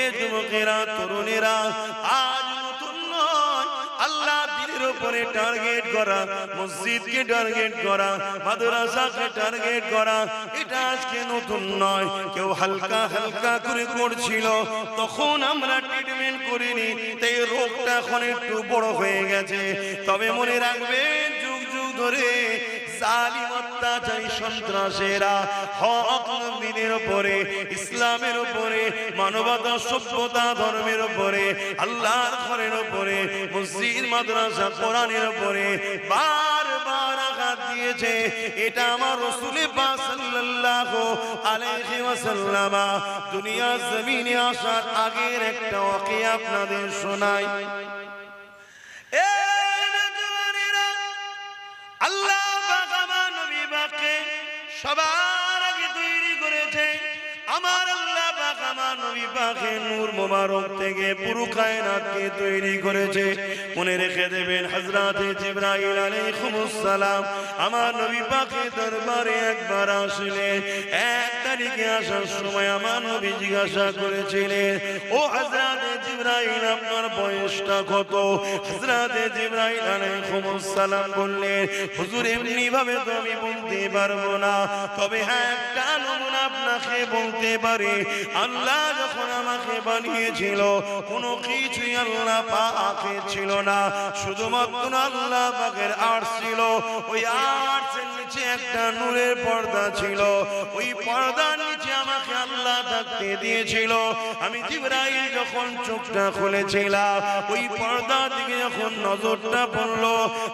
এ যুবকেরা টার্গেট করা, মসজিদকে টার্গেট করা, মাদ্রাসাকে টার্গেট করা, এটা আজকে নতুন নয়। কেউ হালকা হালকা করে করছিল, তখন আমরা ট্রিটমেন্ট করিনি, তাই রোগটা এখন একটু বড় হয়ে গেছে। তবে মনে রাখবেন, যুগ যুগ ধরে জালিম অত্যাচারী সন্ত্রাসেরা হক নবীদের উপরে, ইসলামের উপরে, মানবতা সভ্যতা ধর্মের উপরে, আল্লাহর ঘরের উপরে, মসজিদ, মাদ্রাসা, কোরআনের উপরে বারবার আঘাত দিয়েছে। এটা আমার রসুলে সাল্লাল্লাহু আলাইহি ওয়াসাল্লাম দুনিয়া জমিনে আসার আগের একটা ওয়াকিয়া আপনাদের শোনাই। সবার আগে তৈরি করেছে। আমার আল্লাহ পাক, আমার নবী পাকে নূর থেকে পুরো কায়নাতকে তৈরি করেছে। মনে রেখে দেবেন, হযরত জিবরাইল আলাইহিস সালাম আমার নবী পাকে দরবারে একবার আসলেন। এক তারিখে আসার সময় আমার নবী জিজ্ঞাসা করেছিলেন, ও হযরতে জিবরাইল, আপনার বয়সটা কত? হযরতে জিবরাইল বললেন, হুজুর এমনি ভাবে তো আমি বলতে পারব না। তবে হ্যাঁ একটা নমুনা আপনাকে বলতে পারি। আল্লাহ যখন আমাকে বানিয়েছিল, কোনো কিছুই আল্লাহ পাকে ছিল না। শুধুমাত্র আল্লাহ পাকের আর্ট ছিল। ওই একটা নূরের পর্দা ছিল, ওই পর্দার নিচে আমাকে আল্লাহ থাকতে দিয়েছিল। আমি জিবরাইল যখন চোখটা খুলেছিলাম, ওই দিকে যখন নজরটা পড়ল,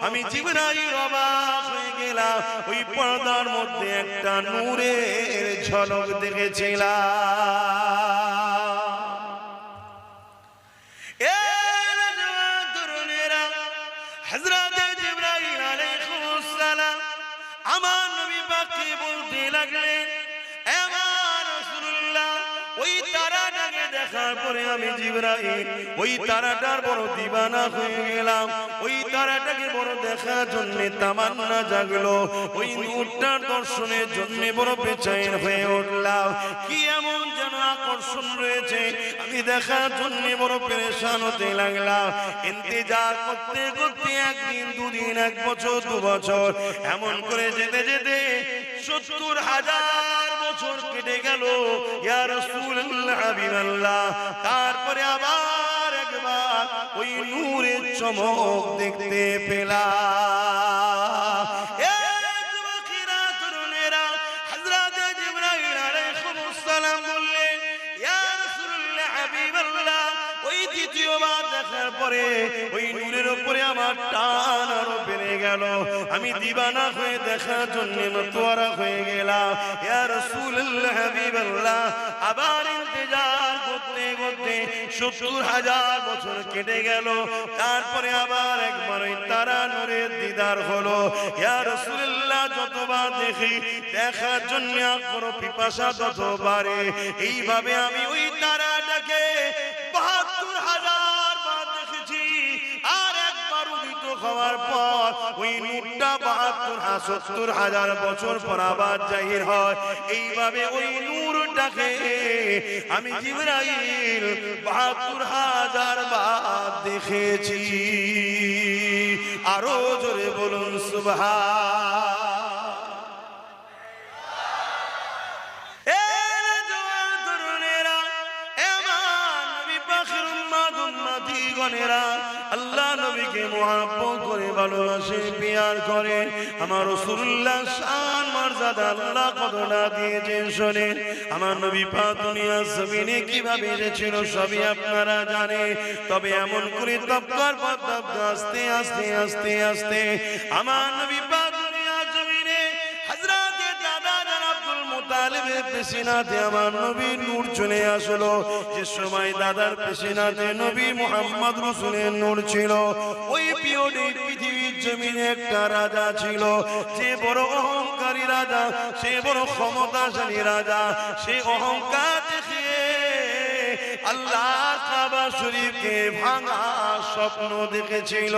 আমি জিবরাইল অবাক হয়ে গেলাম। ওই পর্দার মধ্যে একটা নূরের ঝলক দেখেছিলাম। লাগলেন। "এ আমার রাসূলুল্লাহ, ওই তারাটাকে দেখার পরে আমি ওই তারাটার বড় দিবানা হয়ে গেলাম। ওই তারাটাকে বড় দেখার জন্য তামান্না জাগলো। ওই নূরটার দর্শনের জন্য বড় বেচাইন হয়ে উঠলাম। কি এমন যেন আকর্ষণ রয়েছে আমি দেখার জন্য বড় পেরেশান হতে লাগলাম। ইন্তজার করতে করতে একদিন দুদিন এক বছর দু বছর এমন করে যেতে যেতে সত্তর হাজার বছর কেটে গেল। তারপরে আবার একবার ওই নূরের চমক দেখতে দ্বিতীয়বার দেখার পরে ওই নূরের উপরে আমার টান আরও গেল। আমি দিবানা হয়ে দেখার জন্য মতোয়ারা হয়ে গেলাম। আবার ইন্তজার করতে করতে সত্তর হাজার বছর কেটে গেল। তারপরে আবার একবার তারা নূরের দিদার হলো। ইয়া রাসূলুল্লাহ, যতবার দেখি, দেখার জন্য আগ্রহ পিপাসা এইভাবে আমি ওই হওয়ার পর ওই নূরটা বাহাত্তর সত্তর হাজার বছর পর আবার জাহির হয়। এইভাবে ওই নূরটাকে আমি জিবরাইল বাহাত্তর হাজার বার দেখেছি। আরও জোরে বলুন এ আল্লাহ নবীকে মহাব্বত করে ভালোবাসে, পিয়ার করে। আমার রসুল্লাহ শান, মর্যাদা আল্লাহ কতটা দিয়েছেন শোনে আমার নবী পা দুনিয়া জমিনে কীভাবে এসেছিল সবই আপনারা জানে তবে এমন করে তপকার পর তপকা আস্তে আস্তে আস্তে আস্তে, আমার নবী মুতালিবের পেশিনাতে আমার নূর চলে আসলো। যে সময় দাদার পেশিনাতে নবী মুহাম্মদ রসুলের নূর ছিল, ওই পৃথিবীর জমিনে একটা রাজা ছিল। যে বড় অহংকারী রাজা, সে বড় ক্ষমতাশালী রাজা, সে অহংকার দেখিয়ে আল্লাহ কাবা শরীফকে ভাঙা স্বপ্ন দেখেছিল।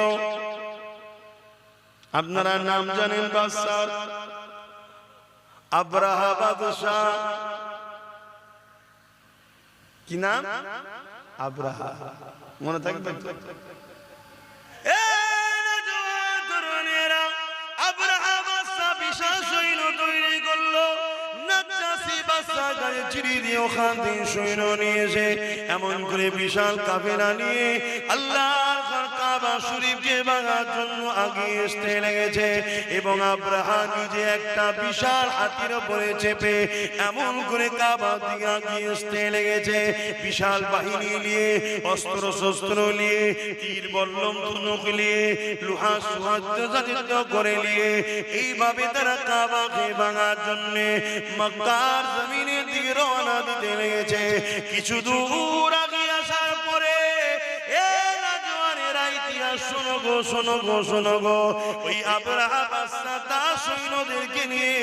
আপনারা নাম জানেন বাদশাহ? আব্রাহা বাদশাহ কি নাম? আব্রাহা মনে থাকবে এমন করে বিশাল কাফেলা নিয়ে কাবা শরীফকে ভাঙার জন্য আগিয়ে আসতে লেগেছে এবং আব্রাহা নিজে একটা বিশাল হাতির উপরে চেপে এমন করে কাবা দিকে আগিয়ে আসতে লেগেছে। বিশাল বাহিনী নিয়ে অস্ত্র শস্ত্র নিয়ে, তীর বল্লম নিয়ে, লোহা করে নিয়ে, এইভাবে তারা কাবাকে ভাঙার জন্য মক্কার জমিনের দিকে রওনা দিতে লেগেছে। কিছু দূর শোনো গো শোনো গো শোনো গো। ওই সৈন্যদেরকে নিয়ে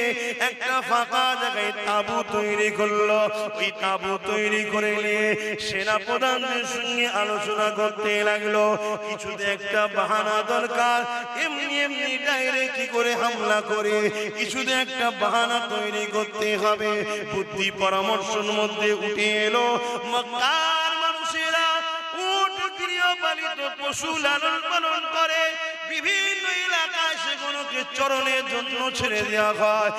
একটা ফাঁকা জায়গায় তাবু তৈরি করল। ওই তৈরি করে নিয়ে সেনা প্রধানদের সঙ্গে আলোচনা করতে লাগল। কিছুতে একটা বাহানা দরকার। এমনি এমনি ডাইরেক্ট কি করে হামলা করে? কিছুতে একটা বাহানা তৈরি করতে হবে। বুদ্ধি পরামর্শের মধ্যে উঠে এলো উট গৃহপালিত পশু লালন পালন করে। বিভিন্ন এলাকায় চরণের ছেড়ে দেওয়া হয়।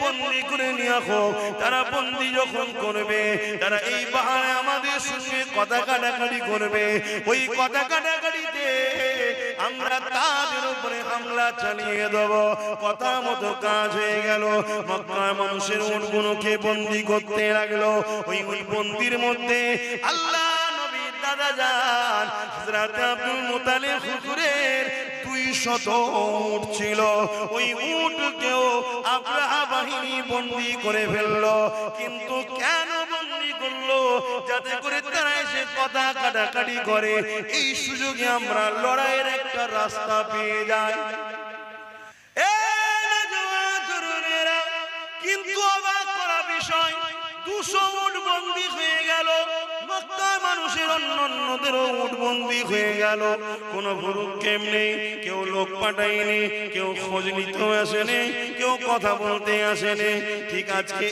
বন্দি করে হোক। তারা বন্দি যখন করবে, তারা এই বাহারে আমাদের সঙ্গে কথা কাটাকাটি করবে। ওই কথা কাটাকাটিতে আমরা তাদের উপরে হামলা চালিয়ে দেব। কথা মতো কাজ হয়ে গেল। মানুষের বন্দি করতে লাগল। ওই ওই বন্দির মধ্যে আল্লাহ দাদা যান হযরত আব্দুল মুতালিব হুজুরের শত উট ছিল। ওই উটকেও আব্রাহা বাহিনী বন্দি করে ফেলল। কিন্তু কেন বন্দি করল? যাতে করে তারা এসে কথা কাটাকাটি করে। এই সুযোগে আমরা লড়াইয়ের একটা রাস্তা পেয়ে যাই। কিন্তু অবাক করা বিষয়, দুশো উট বন্দি হয়ে গেল।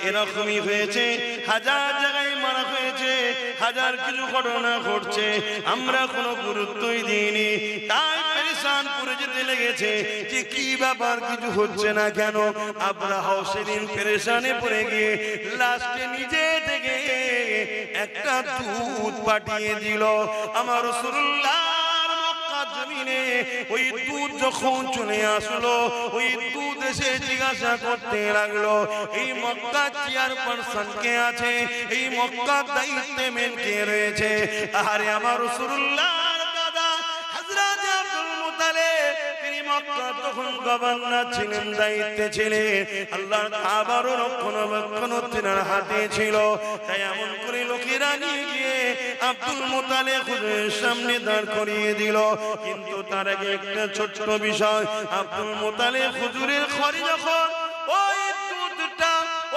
এরকমই হয়েছে, হাজার জায়গায় মারা হয়েছে, হাজার কিছু ঘটনা ঘটছে, আমরা কোনো গুরুত্বই দিইনি। তাই যেতে লেগেছে যে কি ব্যাপার, কিছু হচ্ছে না কেন? আব্রাহাও সেদিন পেরেশানে পড়ে গিয়ে লাস্টে নিজে একটা দুধ পাঠিয়ে দিল। আমার জমিনে ওই দুধ যখন চলে আসলো, ওই দুধ এসে জিজ্ঞাসা করতে লাগল, এই মক্কা চেয়ার পার্সন কে আছে? এই মক্কা দায়িত্বে মেন কে রয়েছে? আরে আমার রসুল্লাহর তখন গভর্নর ছিলেন, দায়িত্বে ছিলেন, আল্লাহর রক্ষণাবেক্ষণ তেনার হাতে ছিল। তাই এমন করে লোকেরা নিয়ে গিয়ে আব্দুল হুজুরের সামনে দাঁড় করিয়ে দিল। কিন্তু তার আগে একটা ছোট্ট বিষয়, আব্দুল মুতালিব হুজুরের ঘরে যখন ওই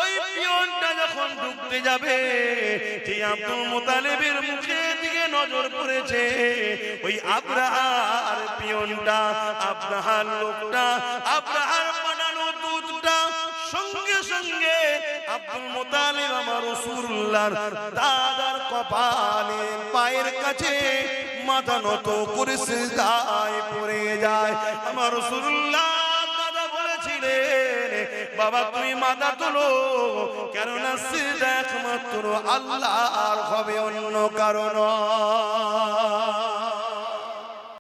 ওই পিয়নটা যখন ঢুকতে যাবে ঠিক আব্দুল মুতালিবের দিকে নজর পড়েছে। ওই আব্রাহার পিয়নটা আব্রাহার লোকটা আব্রাহার বানানো দুধটা, সঙ্গে সঙ্গে আব্দুল আমার দাদার কপালে পায়ের কাছে মাথা নত করে সিজদায় পড়ে যায়। আমার বলেছিলেন বাবা তুমি মাথা তুলো। কেননা সিজদা একমাত্র আল্লাহ আর হবে অন্য কারণ